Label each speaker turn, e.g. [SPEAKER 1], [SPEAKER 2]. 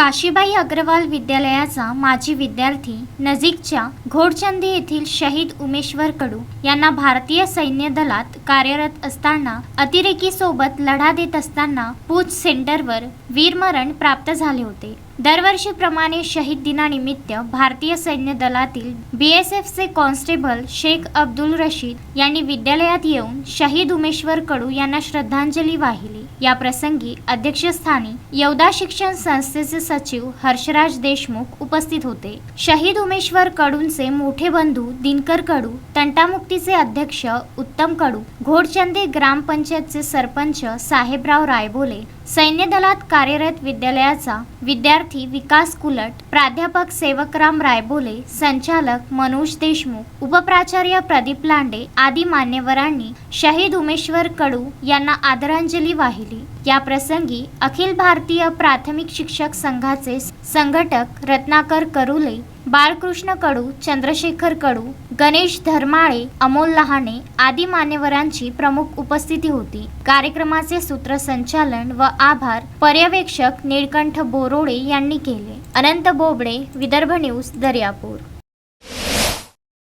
[SPEAKER 1] काशीबाई अग्रवाल विद्यालयाचा माजी विद्यार्थी नजीकच्या घोडचंदी येथील शहीद उमेश्वर कडू यांना भारतीय सैन्य दलात कार्यरत असताना अतिरेकी सोबत लढा देत असताना पूज सेंटरवर वीरमरण प्राप्त झाले होते. दरवर्षीप्रमाणे शहीद दिनानिमित्त भारतीय सैन्य दलातील बी एस एफचे कॉन्स्टेबल शेख अब्दुल रशीद यांनी विद्यालयात येऊन शहीद उमेश्वर कडू यांना श्रद्धांजली वाहिली. या प्रसंगी अध्यक्षस्थानी यवदा शिक्षण संस्थेचे सचिव हर्षराज देशमुख उपस्थित होते. शहीद उमेश्वर कडूंचे मोठे बंधू दिनकर कडू तंटामुक्तीचे अध्यक्ष उत्तम कडू घोडचंदे ग्रामपंचायतचे सरपंच साहेबराव रायबोले सैन्य दलात कार्यरत विद्यालयाचा विद्यार्थी विकास कुलट प्राध्यापक सेवकराम रायबोले संचालक मनोज देशमुख उपप्राचार्य प्रदीप लांडे आदी मान्यवरांनी शहीद उमेश्वर कडू यांना आदरांजली वाहिली. या प्रसंगी अखिल भारतीय प्राथमिक शिक्षक संघाचे संघटक रत्नाकर करुले बाळकृष्ण कडू चंद्रशेखर कडू गणेश धर्माळे अमोल लहाने आदी मान्यवरांची प्रमुख उपस्थिती होती. कार्यक्रमाचे सूत्रसंचालन व आभार पर्यवेक्षक निळकंठ बोरोडे यांनी केले. अनंत बोबडे विदर्भ न्यूज दर्यापूर.